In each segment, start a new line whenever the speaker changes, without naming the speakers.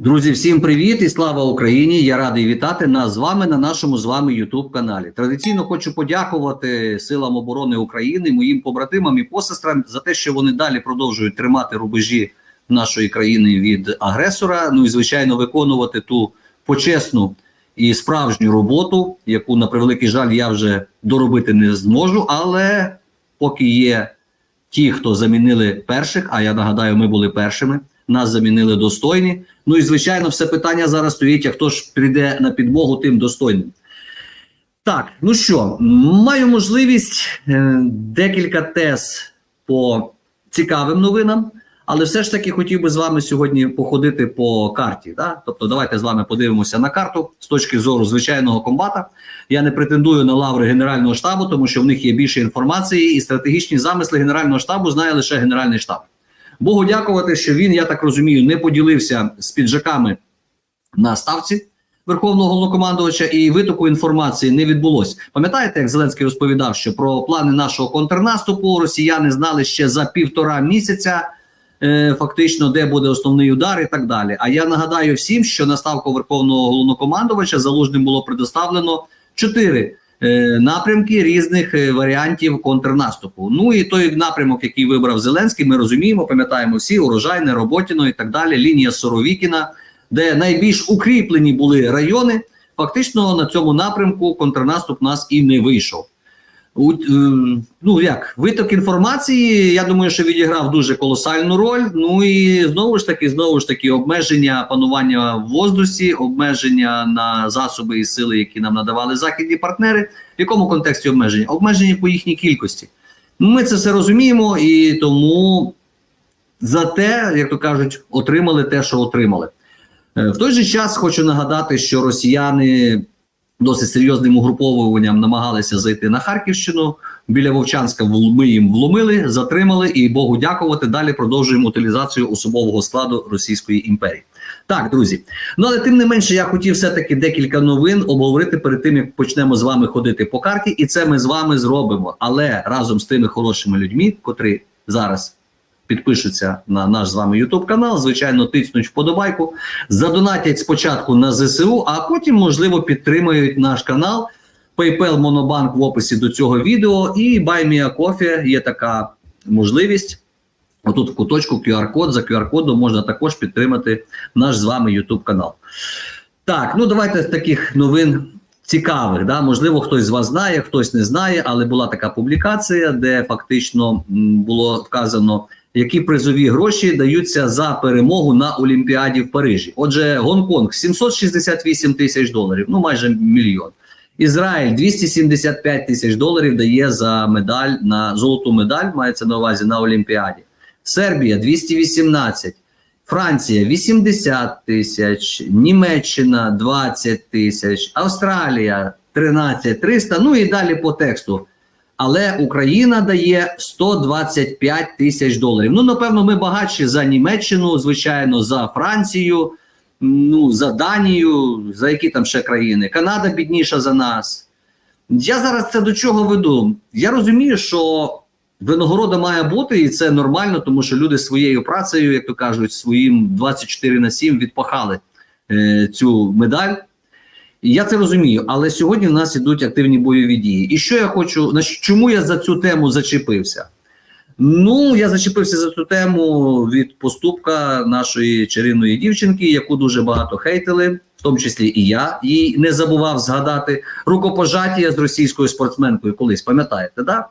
Друзі, всім привіт і слава Україні! Я радий вітати нас з вами на нашому з вами youtube каналі. Традиційно хочу подякувати силам оборони України, моїм побратимам і посестрам за те, що вони далі продовжують тримати рубежі нашої країни від агресора. Ну і звичайно, виконувати ту почесну і справжню роботу, яку на превеликий жаль я вже доробити не зможу. Але поки є ті, хто замінили перших, а я нагадаю, ми були першими. Нас замінили достойні. Ну і звичайно, все питання зараз стоїть: а хто ж прийде на підмогу тим достойним? Так, ну що, маю можливість е, декілька тез по цікавим новинам, але все ж таки хотів би з вами сьогодні походити по карті. Да? Тобто, давайте з вами подивимося на карту з точки зору звичайного комбата. Я не претендую на лаври Генерального штабу, тому що в них є більше інформації, і стратегічні замисли Генерального штабу знає лише Генеральний штаб. Богу дякувати, що він, я так розумію, не поділився з піджаками на ставці Верховного головнокомандувача, і витоку інформації не відбулось. Пам'ятаєте, як Зеленський розповідав, що про плани нашого контрнаступу росіяни знали ще за півтора місяця, е, фактично, де буде основний удар, і так далі. А я нагадаю всім, що на ставку Верховного головнокомандувача залужним було предоставлено чотири. Е, Напрямки різних е, варіантів контрнаступу. Ну і той напрямок, який вибрав Зеленський, ми розуміємо, пам'ятаємо всі урожайне, Роботіно і так далі. Лінія Соровікіна, де найбільш укріплені були райони. Фактично на цьому напрямку контрнаступ нас і не вийшов. Е, ну як виток інформації, я думаю, що відіграв дуже колосальну роль. Ну і знову ж таки, знову ж таки, обмеження панування в воздусі, обмеження на засоби і сили, які нам надавали західні партнери. В якому контексті обмеження? Обмеження по їхній кількості. Ну, Ми це все розуміємо, і тому за те, як то кажуть, отримали те, що отримали. Е, В той же час хочу нагадати, що росіяни досить серйозним угруповуванням намагалися зайти на Харківщину. Біля Вовчанська ми їм вломили, затримали і Богу дякувати. Далі продовжуємо утилізацію особового складу Російської імперії. Так, друзі. Ну але тим не менше, я хотів все-таки декілька новин обговорити перед тим, як почнемо з вами ходити по карті, і це ми з вами зробимо. Але разом з тими хорошими людьми, котрі зараз підпишуться на наш з вами YouTube канал, звичайно, тиснуть вподобайку, задонатять спочатку на ЗСУ, а потім, можливо, підтримають наш канал. PayPal Monobank в описі до цього відео і BuyMeACoffee є така можливість. Отут в куточку QR-код. За QR-кодом можна також підтримати наш з вами YouTube канал. Так, ну давайте таких новин цікавих. Да? Можливо, хтось з вас знає, хтось не знає, але була така публікація, де фактично було вказано, які призові гроші даються за перемогу на Олімпіаді в Парижі. Отже, Гонконг 768 тисяч доларів, ну майже мільйон. Ізраїль 275 тисяч доларів дає за медаль на золоту медаль, мається на увазі на Олімпіаді. Сербія 218, Франція 80 тисяч, Німеччина 20 тисяч, Австралія 13 300, ну і далі по тексту. Але Україна дає 125 тисяч доларів. Ну, напевно, ми багатші за Німеччину, звичайно, за Францію, ну, за Данію, за які там ще країни. Канада бідніша за нас. Я зараз це до чого веду? Я розумію, що винагорода має бути, і це нормально, тому що люди своєю працею, як то кажуть, своїм 24 на 7 відпахали е, цю медаль. Я це розумію, але сьогодні в нас ідуть активні бойові дії. І що я хочу, на чому я за цю тему зачепився? Ну, я зачепився за цю тему від поступка нашої чарівної дівчинки, яку дуже багато хейтили, в тому числі і я їй не забував згадати рукопожаття з російською спортсменкою колись, пам'ятаєте, да?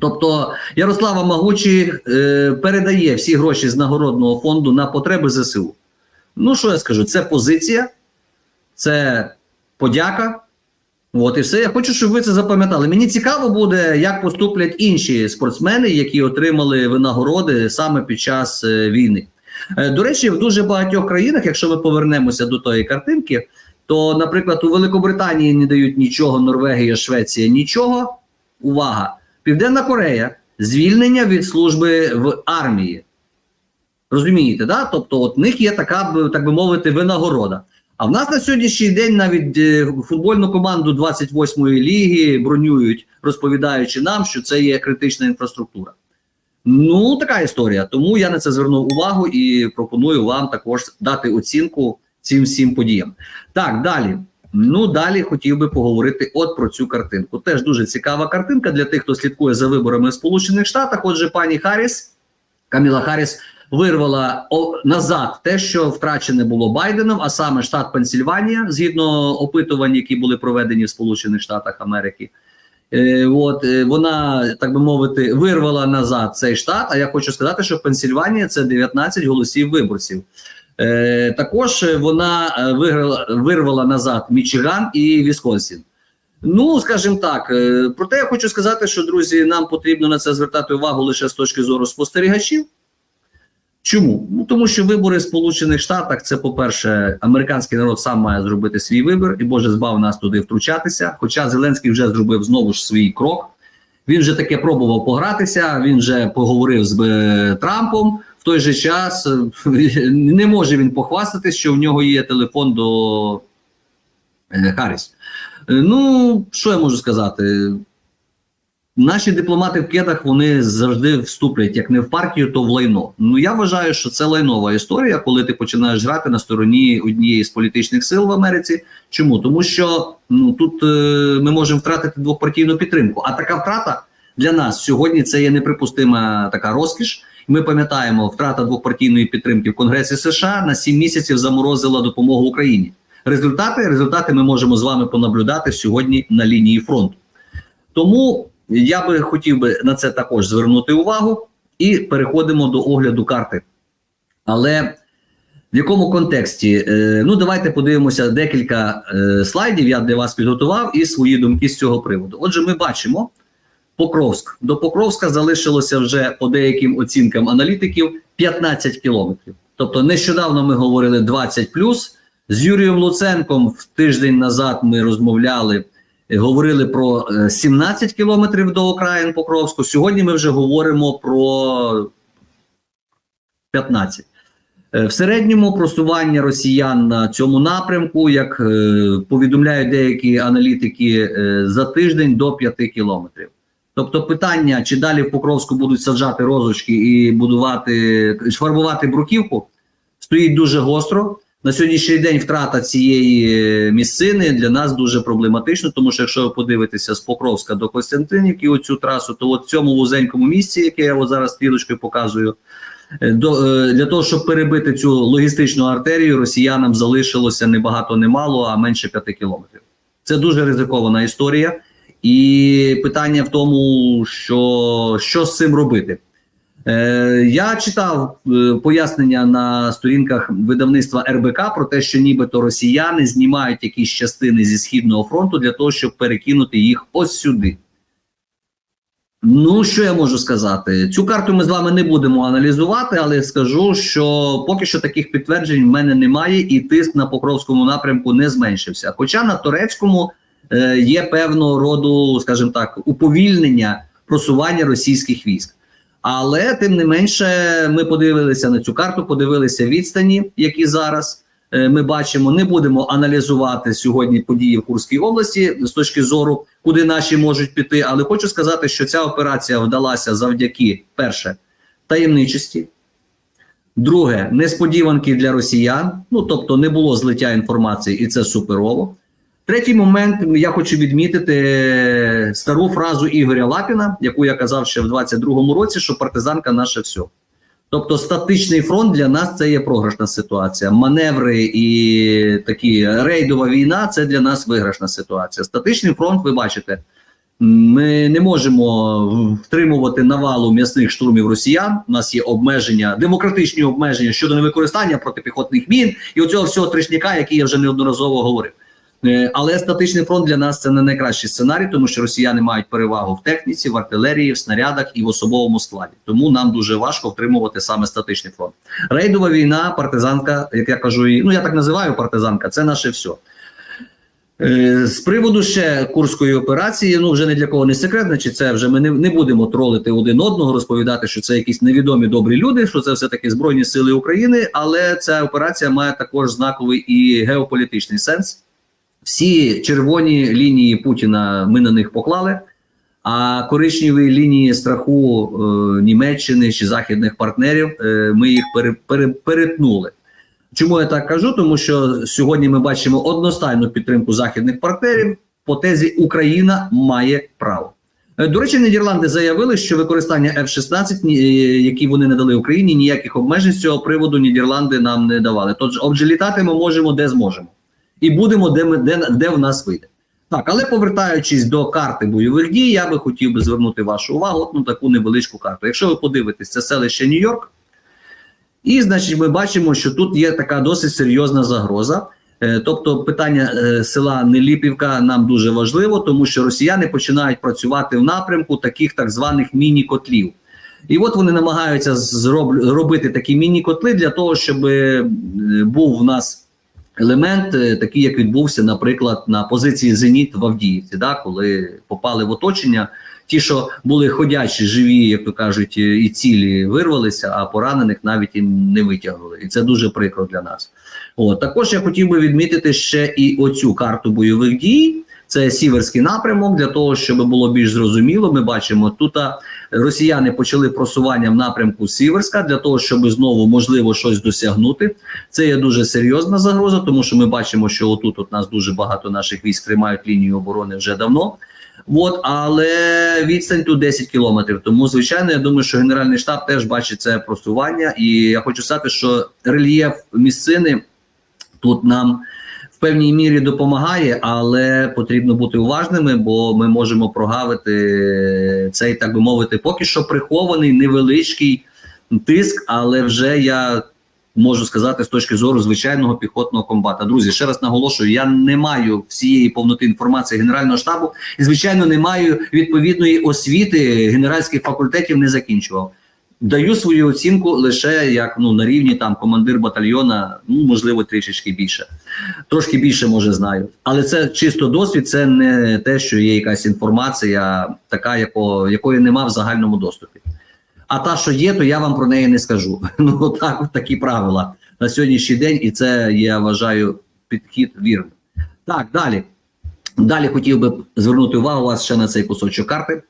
Тобто Ярослава Магучі е, передає всі гроші з нагородного фонду на потреби ЗСУ. Ну, що я скажу, це позиція, це подяка. От і все. Я хочу, щоб ви це запам'ятали. Мені цікаво буде, як поступлять інші спортсмени, які отримали винагороди саме під час е, війни. Е, до речі, в дуже багатьох країнах, якщо ми повернемося до тої картинки, то, наприклад, у Великобританії не дають нічого, Норвегія, Швеція нічого. Увага! Південна Корея звільнення від служби в армії. Розумієте, да? Тобто, от них є така, так би мовити, винагорода. А в нас на сьогоднішній день навіть е, футбольну команду 28-ї ліги бронюють, розповідаючи нам, що це є критична інфраструктура. Ну, така історія. Тому я на це звернув увагу і пропоную вам також дати оцінку цим всім подіям. Так, далі. Ну, далі хотів би поговорити от про цю картинку. Теж дуже цікава картинка для тих, хто слідкує за виборами в Сполучених Штатах. Отже, пані Харріс, Каміла Харріс вирвала назад те, що втрачене було Байденом, а саме штат Пенсільванія, згідно опитувань, які були проведені в Сполучених Штатах Америки. Е, от е, вона, так би мовити, вирвала назад цей штат. А я хочу сказати, що Пенсільванія це 19 голосів виборців. Е, також вона виграла, вирвала назад Мічиган і Вісконсін. Ну, скажімо так, проте я хочу сказати, що друзі, нам потрібно на це звертати увагу лише з точки зору спостерігачів. Чому? Ну тому що вибори в Сполучених Штатах це, по-перше, американський народ сам має зробити свій вибір, і Боже збав нас туди втручатися. Хоча Зеленський вже зробив знову ж свій крок. Він вже таке пробував погратися. Він вже поговорив з е, Трампом. В той же час е, не може він похвастатись, що в нього є телефон до е, Харріс. Ну, що я можу сказати? Наші дипломати в кедах вони завжди вступлять як не в партію, то в лайно. Ну я вважаю, що це лайнова історія, коли ти починаєш грати на стороні однієї з політичних сил в Америці. Чому? Тому що ну тут е, ми можемо втратити двохпартійну підтримку. А така втрата для нас сьогодні це є неприпустима така розкіш. Ми пам'ятаємо, втрата двохпартійної підтримки в Конгресі США на сім місяців заморозила допомогу Україні. Результати результати ми можемо з вами понаблюдати сьогодні на лінії фронту. Тому я би хотів би на це також звернути увагу і переходимо до огляду карти. Але в якому контексті? Е, ну, давайте подивимося декілька е, слайдів. Я для вас підготував і свої думки з цього приводу. Отже, ми бачимо Покровськ. До Покровська залишилося вже по деяким оцінкам аналітиків 15 кілометрів. Тобто, нещодавно ми говорили 20 плюс. З Юрієм Луценком в тиждень назад ми розмовляли. Е, Говорили про е, 17 кілометрів до окраїн Покровську. Сьогодні ми вже говоримо про 15. Е, В середньому просування росіян на цьому напрямку, як е, повідомляють деякі аналітики, е, за тиждень до 5 кілометрів. Тобто, питання, чи далі в Покровську будуть саджати розочки і будувати фарбувати бруківку, стоїть дуже гостро. На сьогоднішній день втрата цієї е, місцини для нас дуже проблематично, тому що якщо ви подивитеся з Покровська до Костянтинівки, оцю трасу, то от в цьому вузенькому місці, яке я от зараз стрілочкою показую, е, до, е, для того, щоб перебити цю логістичну артерію, росіянам залишилося не багато, не а менше 5 кілометрів. Це дуже ризикована історія, і питання в тому, що, що з цим робити. Е, я читав е, пояснення на сторінках видавництва РБК про те, що нібито росіяни знімають якісь частини зі східного фронту для того, щоб перекинути їх ось сюди. Ну, що я можу сказати? Цю карту ми з вами не будемо аналізувати, але скажу, що поки що таких підтверджень в мене немає, і тиск на Покровському напрямку не зменшився. Хоча на турецькому е, є певного роду, скажімо так, уповільнення просування російських військ. Але тим не менше, ми подивилися на цю карту, подивилися відстані, які зараз е, ми бачимо. Не будемо аналізувати сьогодні події в Курській області з точки зору, куди наші можуть піти. Але хочу сказати, що ця операція вдалася завдяки перше таємничості. Друге, несподіванки для росіян. Ну тобто, не було злиття інформації, і це суперово. Третій момент я хочу відмітити стару фразу Ігоря Лапіна, яку я казав ще в 22-му році, що партизанка наше все. Тобто, статичний фронт для нас це є програшна ситуація. Маневри і такі рейдова війна це для нас виграшна ситуація. Статичний фронт, ви бачите, ми не можемо втримувати навалу м'ясних штурмів росіян. У нас є обмеження, демократичні обмеження щодо невикористання протипіхотних мін і оцього всього тришняка, який я вже неодноразово говорив. Е, Але статичний фронт для нас це не найкращий сценарій, тому що росіяни мають перевагу в техніці, в артилерії, в снарядах і в особовому складі. Тому нам дуже важко втримувати саме статичний фронт. Рейдова війна, партизанка, як я кажу, і- ну я так називаю партизанка, це наше все. Е, З приводу ще курської операції, ну вже не для кого не секрет, значить це вже ми не, не будемо тролити один одного, розповідати, що це якісь невідомі добрі люди, що це все таки Збройні Сили України, але ця операція має також знаковий і геополітичний сенс. Всі червоні лінії Путіна ми на них поклали. А коричневі лінії страху е, Німеччини чи західних партнерів е, ми їх пере, пере, перетнули. Чому я так кажу? Тому що сьогодні ми бачимо одностайну підтримку західних партнерів по тезі Україна має право. Е, До речі, Нідерланди заявили, що використання F-16, ні- е, які вони надали Україні, ніяких обмежень з цього приводу Нідерланди нам не давали. Тож, отже, літати ми можемо де зможемо, і будемо де ми де, де в нас вийде. Так, але повертаючись до карти бойових дій, я би хотів би звернути вашу увагу от на таку невеличку карту. Якщо ви подивитесь, це селище Нью-Йорк, і значить, ми бачимо, що тут є така досить серйозна загроза. Е, Тобто, питання е, села Неліпівка нам дуже важливо, тому що росіяни починають працювати в напрямку таких так званих міні-котлів. І от вони намагаються зроб... робити такі міні-котли для того, щоб е, був в нас елемент, е, такий, як відбувся, наприклад, на позиції Зеніт в Авдіївці, да, коли попали в оточення. Ті, що були ходячі, живі, як то кажуть, е, і цілі вирвалися, а поранених навіть і не витягнули. І це дуже прикро для нас. От також я хотів би відмітити ще і оцю карту бойових дій. Це сіверський напрямок для того, щоб було більш зрозуміло. Ми бачимо тут росіяни почали просування в напрямку Сіверська для того, щоб знову можливо щось досягнути. Це є дуже серйозна загроза, тому що ми бачимо, що отут от нас дуже багато наших військ тримають лінію оборони вже давно. От, але відстань тут 10 кілометрів. Тому, звичайно, я думаю, що Генеральний штаб теж бачить це просування. І я хочу сказати, що рельєф місцини тут нам певній мірі допомагає, але потрібно бути уважними, бо ми можемо прогавити цей, так би мовити, поки що прихований невеличкий тиск, але вже я. Можу сказати з точки зору звичайного піхотного комбата. Друзі, ще раз наголошую: я не маю всієї повноти інформації Генерального штабу і, звичайно, не маю відповідної освіти генеральських факультетів не закінчував. Даю свою оцінку лише як ну на рівні там командир батальйона, ну можливо, трішечки більше, трошки більше може знаю. Але це чисто досвід, це не те, що є якась інформація, така, яко, якої нема в загальному доступі. А та, що є, то я вам про неї не скажу. Ну так, такі правила на сьогоднішній день, і це я вважаю підхід вірним. Так, далі. Далі хотів би звернути увагу вас ще на цей кусочок карти.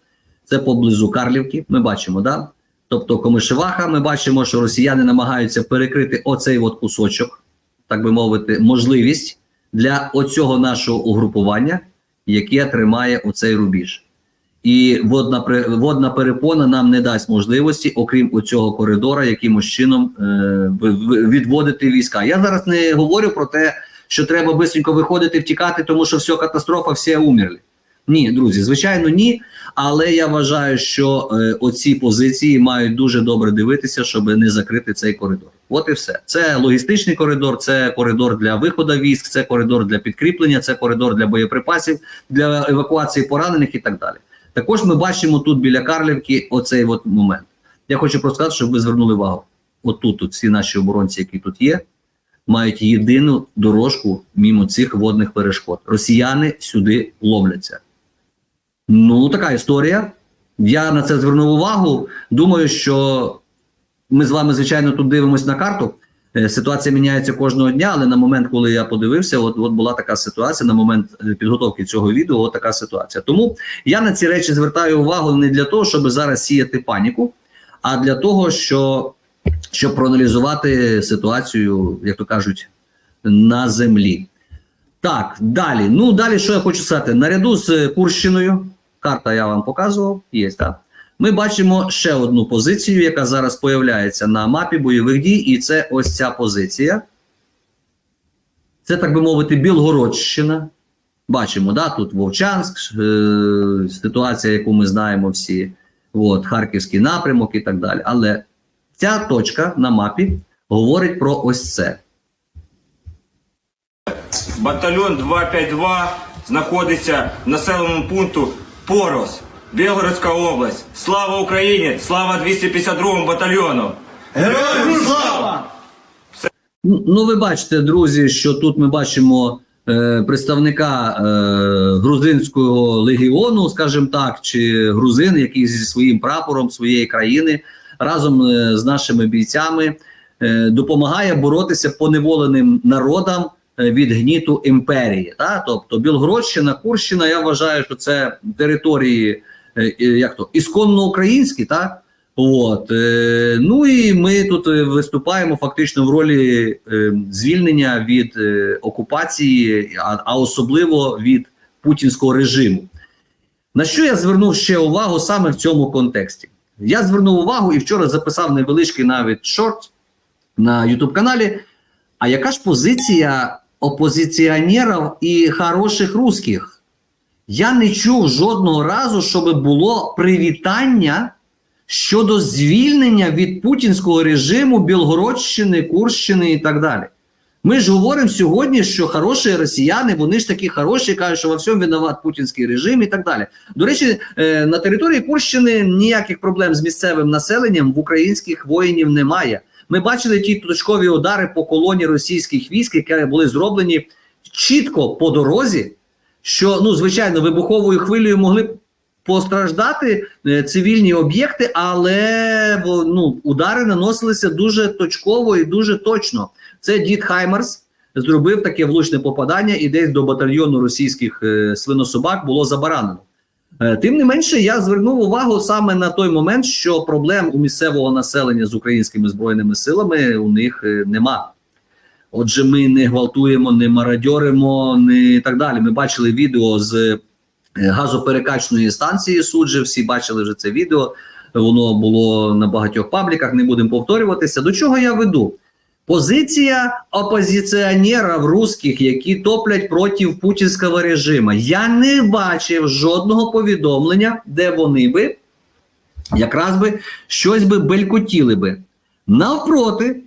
Це поблизу Карлівки. Ми бачимо, да? Тобто Комишеваха, ми бачимо, що росіяни намагаються перекрити оцей от кусочок, так би мовити, можливість для оцього нашого угрупування, яке тримає оцей рубіж. І водна водна перепона нам не дасть можливості, окрім оцього коридора, якимось чином е, відводити війська. Я зараз не говорю про те, що треба бистренько виходити, втікати, тому що все катастрофа, всі умерли. Ні, друзі, звичайно, ні. Але я вважаю, що е, оці позиції мають дуже добре дивитися, щоб не закрити цей коридор. От і все. Це логістичний коридор, це коридор для виходу військ, це коридор для підкріплення, це коридор для боєприпасів, для евакуації поранених і так далі. Також ми бачимо тут біля Карлівки оцей от момент. Я хочу просто сказати, щоб ви звернули увагу. Отут тут всі наші оборонці, які тут є, мають єдину дорожку мімо цих водних перешкод. Росіяни сюди ловляться. Ну, така історія. Я на це звернув увагу. Думаю, що ми з вами, звичайно, тут дивимося на карту. Е, Ситуація міняється кожного дня, але на момент, коли я подивився, от, от була така ситуація. На момент е, підготовки цього відео, от така ситуація. Тому я на ці речі звертаю увагу не для того, щоб зараз сіяти паніку, а для того, що, щоб проаналізувати ситуацію, як то кажуть, на землі. Так, далі. Ну, далі, що я хочу сказати? Наряду з Курщиною, карта я вам показував, є, так. Ми бачимо ще одну позицію, яка зараз появляється на мапі бойових дій, і це ось ця позиція. Це, так би мовити, Білгородщина. Бачимо, да, тут Вовчанськ, е- ситуація, яку ми знаємо всі, от, Харківський напрямок і так далі. Але ця точка на мапі говорить про ось це.
Батальйон 252 знаходиться в населеному пункту Порос, Білгородська область. Слава Україні! Слава 252 батальйону!
Героям слава!
Ну, ну, ви бачите, друзі, що тут ми бачимо е, представника е, грузинського легіону, скажімо так, чи грузин, який зі своїм прапором своєї країни разом е, з нашими бійцями е, допомагає боротися поневоленим народам е, від гніту імперії. Та? Тобто Білгородщина, Курщина, я вважаю, що це території як то ісконно українські, так? От, е, ну і ми тут е, виступаємо фактично в ролі е, звільнення від е, окупації, а, а особливо від путінського режиму. На що я звернув ще увагу саме в цьому контексті? Я звернув увагу і вчора записав невеличкий навіть шорт на YouTube каналі. А яка ж позиція опозиціонерів і хороших русських? Я не чув жодного разу, щоб було привітання щодо звільнення від путінського режиму Білгородщини, Курщини і так далі. Ми ж говоримо сьогодні, що хороші росіяни, вони ж такі хороші, кажуть, що во всьому винуват путінський режим і так далі. До речі, е, на території Курщини ніяких проблем з місцевим населенням в українських воїнів немає. Ми бачили ті точкові удари по колоні російських військ, які були зроблені чітко по дорозі, що ну звичайно вибуховою хвилею могли постраждати е, цивільні об'єкти, але ну, удари наносилися дуже точково і дуже точно. Це дід Хаймерс зробив таке влучне попадання, і десь до батальйону російських е, свинособак було забаранено. Е, Тим не менше, я звернув увагу саме на той момент, що проблем у місцевого населення з українськими збройними силами у них е, нема. Отже, ми не гвалтуємо, не мародьоримо, не так далі. Ми бачили відео з е, газоперекачної станції суджі. Всі бачили вже це відео. Воно було на багатьох пабліках. Не будемо повторюватися. До чого я веду? Позиція опозиціонерів русських, які топлять проти путінського режиму. Я не бачив жодного повідомлення, де вони би якраз би щось би белькотіли би. Навпроти,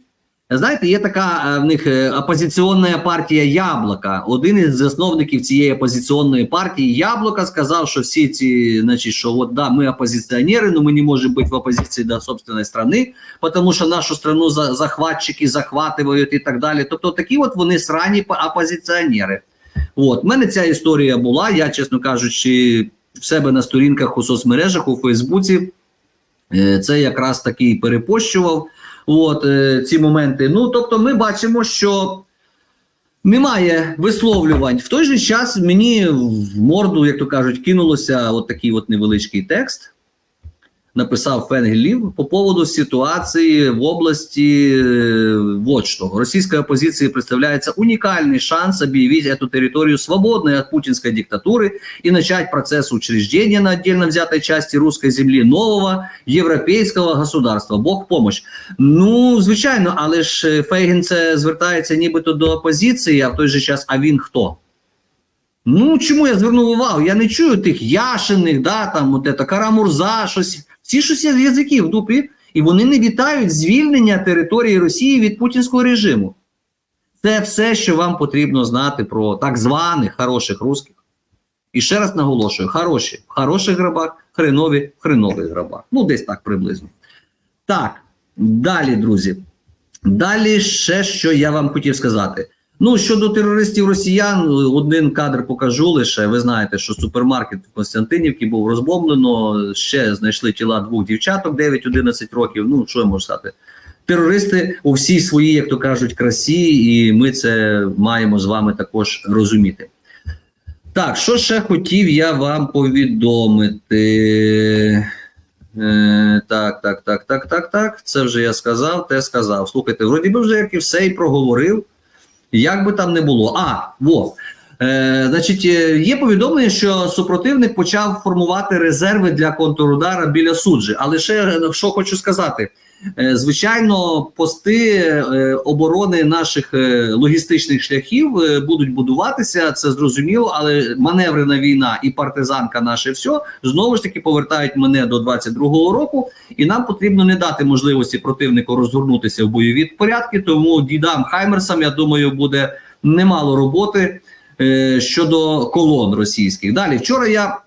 знаєте, є така е, в них е, опозиційна партія Яблока. Один із засновників цієї опозиційної партії Яблока сказав, що всі ці, значить, що от да, ми опозиціонери, але ми не можемо бути в опозиції до собственної страни, тому що нашу страну захватчики захватують і так далі. Тобто такі от вони срані опозиціонери. От, в мене ця історія була. Я, чесно кажучи, в себе на сторінках у соцмережах, у Фейсбуці. Е, Це якраз таки і перепощував от, е, ці моменти. Ну, тобто, ми бачимо, що немає висловлювань. В той же час мені в морду, як то кажуть, кинулося от такий от невеличкий текст Написав Фенгелів по поводу ситуації в области э, вот что. Российской оппозиции представляется уникальный шанс объявить эту территорию свободной от путинской диктатуры и начать процесс учреждения на отдельно взятой части русской земли нового європейського государства. Бог помощь. Ну, звичайно, але ж е, Фейгін це звертається нібито до опозиції, а в той же час, а він хто? Ну, чому я звернув увагу? Я не чую тих яшених, да, там, от это, Карамурза, щось. всі щось є язики в дупі, і вони не вітають звільнення території Росії від путінського режиму. Це все, що вам потрібно знати про так званих хороших русських. І ще раз наголошую: хороші в хороших грабах, хренові в хренових грабах. Ну, десь так приблизно. Так, далі, друзі. Далі ще що я вам хотів сказати. Ну, щодо терористів росіян, один кадр покажу лише. Ви знаєте, що супермаркет в Константинівці був розбомблено. Ще знайшли тіла двох дівчаток 9-11 років. Ну, що я можу сказати? Терористи у всій своїй, як то кажуть, красі, і ми це маємо з вами також розуміти. Так, що ще хотів я вам повідомити? Е, так, так, так, так, так, так. Це вже я сказав, те сказав. Слухайте, вроді би вже як і все і проговорив. Як би там не було. А, во. Е, значить, е, є повідомлення, що супротивник почав формувати резерви для контрудара біля суджі. Але ще е, що хочу сказати: звичайно, пости е, оборони наших е, логістичних шляхів е, будуть будуватися, це зрозуміло, але маневрена війна і партизанка наше все знову ж таки повертають мене до 22-го року, і нам потрібно не дати можливості противнику розгорнутися в бойові порядки. Тому дідам Хаймерсам, я думаю, буде немало роботи е, щодо колон російських. Далі вчора я.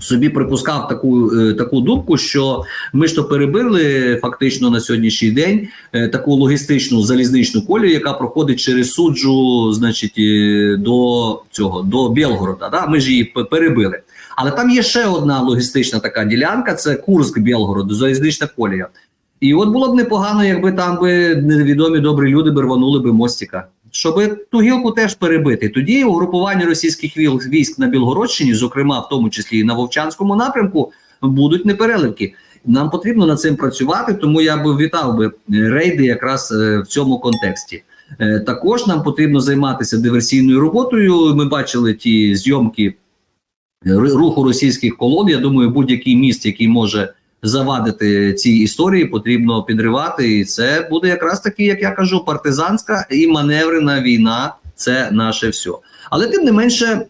Собі припускав таку е, таку думку, що ми ж то перебили фактично на сьогоднішній день е, таку логістичну залізничну колію, яка проходить через суджу, значить, е, до цього до Білгорода. Да? Ми ж її перебили. Але там є ще одна логістична така ділянка: це Курск Білгород, залізнична колія. І от було б непогано, якби там би невідомі добрі люди би рванули би мостика. Щоб ту гілку теж перебити. Тоді угрупування російських військ на Білгородщині, зокрема в тому числі і на Вовчанському напрямку, будуть непереливки. Нам потрібно над цим працювати, тому я би вітав би е, рейди якраз е, в цьому контексті. Е, Також нам потрібно займатися диверсійною роботою. Ми бачили ті зйомки руху російських колон. Я думаю, будь-який міст, який може завадити цій історії, потрібно підривати. І це буде якраз таки, як я кажу, партизанська і маневрена війна. Це наше все. Але тим не менше,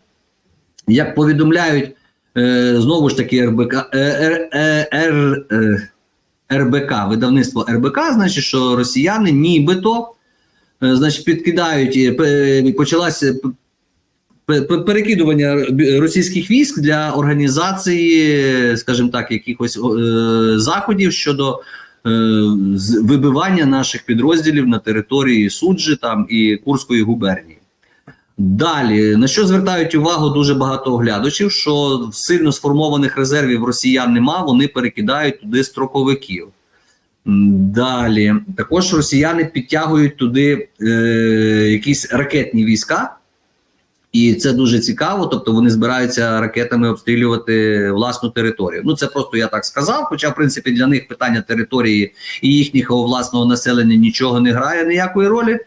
як повідомляють е, знову ж таки РБК, е, Р, е, Р, е, РБК, видавництво РБК, значить, що росіяни нібито е, значить, підкидають, е, почалася перекидування російських військ для організації, скажімо так, якихось е, заходів щодо е, вибивання наших підрозділів на території Суджі там і Курської губернії. Далі, на що звертають увагу дуже багато оглядачів, що сильно сформованих резервів росіян нема, вони перекидають туди строковиків. Далі, також росіяни підтягують туди е, якісь ракетні війська, і це дуже цікаво. Тобто вони збираються ракетами обстрілювати власну територію. Ну це просто я так сказав. Хоча, в принципі, для них питання території і їхнього власного населення нічого не грає ніякої ролі.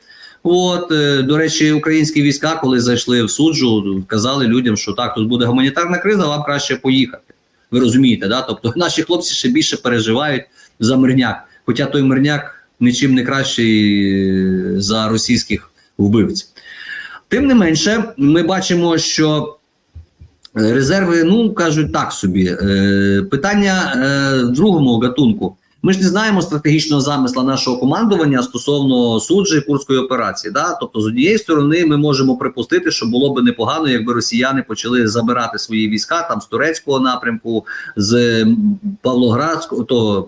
От, е, до речі, українські війська, коли зайшли в суджу, казали людям, що так, тут буде гуманітарна криза, вам краще поїхати. Ви розумієте, да? Тобто наші хлопці ще більше переживають за мирняк. Хоча той мирняк нічим не кращий е, за російських вбивців. Тим не менше, ми бачимо, що е, резерви, ну кажуть так собі. Е, питання е, другому гатунку. Ми ж не знаємо стратегічного замисла нашого командування стосовно суджі курської операції. Да? Тобто, з однієї сторони, ми можемо припустити, що було би непогано, якби росіяни почали забирати свої війська там з турецького напрямку, з Павлоградського, то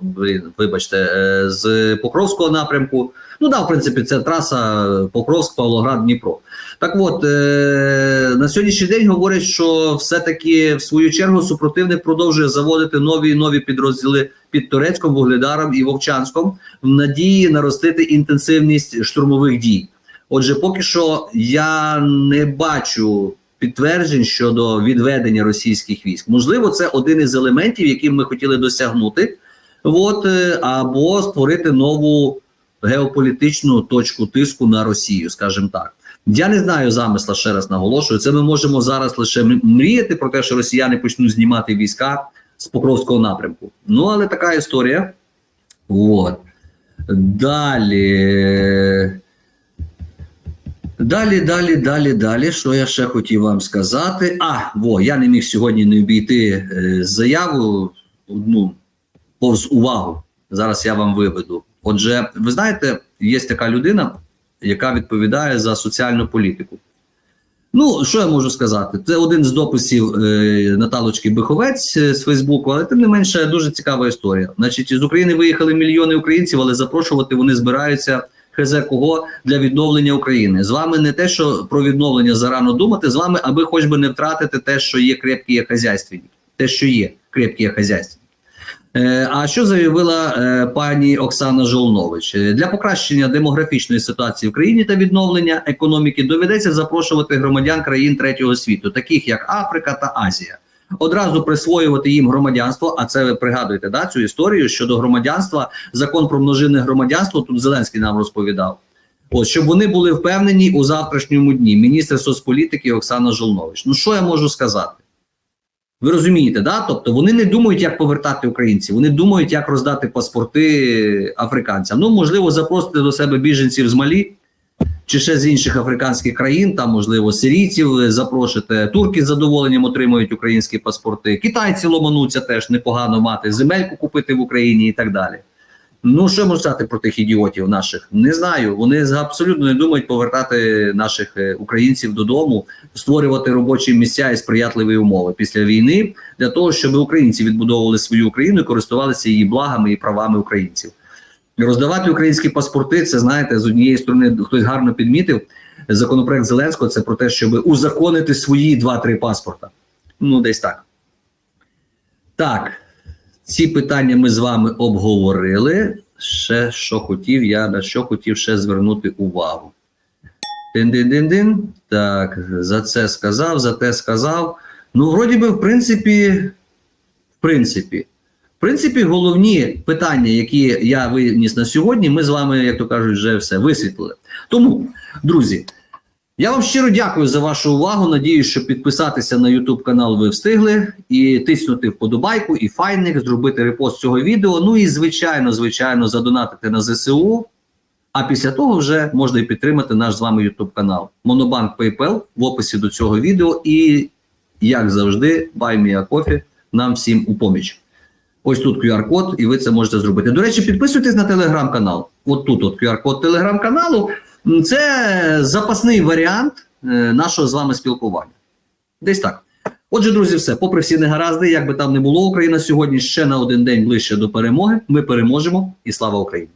вибачте, е, з Покровського напрямку. Ну да, в принципі, це траса Покровськ, Павлоград, Дніпро. Так от е- на сьогоднішній день говорять, що все-таки в свою чергу супротивник продовжує заводити нові нові підрозділи під Турецьком, Вугледаром і Вовчанськом в надії наростити інтенсивність штурмових дій. Отже, поки що я не бачу підтверджень щодо відведення російських військ. Можливо, це один із елементів, яким ми хотіли досягнути, от, е, або створити нову геополітичну точку тиску на Росію, скажімо так. Я не знаю замисла, ще раз наголошую. Це ми можемо зараз лише мріяти про те, що росіяни почнуть знімати війська з Покровського напрямку. Ну, але така історія. От. Далі. Далі, далі, далі, далі. Що я ще хотів вам сказати? А, во, я не міг сьогодні не обійти е, заяву одну повз увагу. Зараз я вам виведу. Отже, ви знаєте, є така людина, яка відповідає за соціальну політику. Ну, що я можу сказати? Це один з дописів е, Наталочки Биховець з Фейсбуку, але тим не менше дуже цікава історія. Значить, з України виїхали мільйони українців, але запрошувати вони збираються хз кого для відновлення України. З вами не те, що про відновлення зарано думати, з вами, аби хоч би не втратити те, що є крепкі є хазяйственники. Те, що є крепкі. Е, А що заявила е, пані Оксана Жолнович? Е, Для покращення демографічної ситуації в країні та відновлення економіки доведеться запрошувати громадян країн третього світу, таких як Африка та Азія. Одразу присвоювати їм громадянство. А це ви пригадуєте да, цю історію щодо громадянства. Закон про множинне громадянство. Тут Зеленський нам розповідав. От щоб вони були впевнені у завтрашньому дні. Міністр соцполітики Оксана Жолнович. Ну що я можу сказати? Ви розумієте, да? Тобто вони не думають, як повертати українців, вони думають, як роздати паспорти африканцям. Ну, можливо, запросити до себе біженців з Малі чи ще з інших африканських країн, там, можливо, сирійців запрошите. Турки з задоволенням отримують українські паспорти. Китайці ломануться теж непогано мати, земельку купити в Україні і так далі. Ну, що можу сказати про тих ідіотів наших? Не знаю. Вони абсолютно не думають повертати наших е, українців додому, створювати робочі місця і сприятливі умови після війни для того, щоб українці відбудовували свою Україну і користувалися її благами і правами українців. Роздавати українські паспорти, це знаєте, з однієї сторони хтось гарно підмітив. Законопроект Зеленського це про те, щоб узаконити свої 2-3 паспорта. Ну, десь так. Так. Ці питання ми з вами обговорили. Ще що хотів, я на що хотів ще звернути увагу. Дин-дин-дин-дин. Так, за це сказав, за те сказав. Ну, вроді би, в принципі, в принципі, в принципі, головні питання, які я виніс на сьогодні, ми з вами, як то кажуть, вже все висвітлили. Тому, друзі, я вам щиро дякую за вашу увагу. Надіюсь, що підписатися на YouTube канал ви встигли і тиснути вподобайку, і файник, зробити репост цього відео. Ну і звичайно, звичайно, задонатити на ЗСУ. А після того вже можна і підтримати наш з вами YouTube канал. Монобанк PayPal в описі до цього відео. І, як завжди, BuyMeACoffee нам всім у поміч. Ось тут QR-код, і ви це можете зробити. До речі, підписуйтесь на телеграм-канал. От тут от QR-код телеграм-каналу. М, Це запасний варіант е, нашого з вами спілкування. Десь так. Отже, друзі, все. Попри всі негаразди, як би там не було, Україна сьогодні ще на один день ближче до перемоги. Ми переможемо і слава Україні!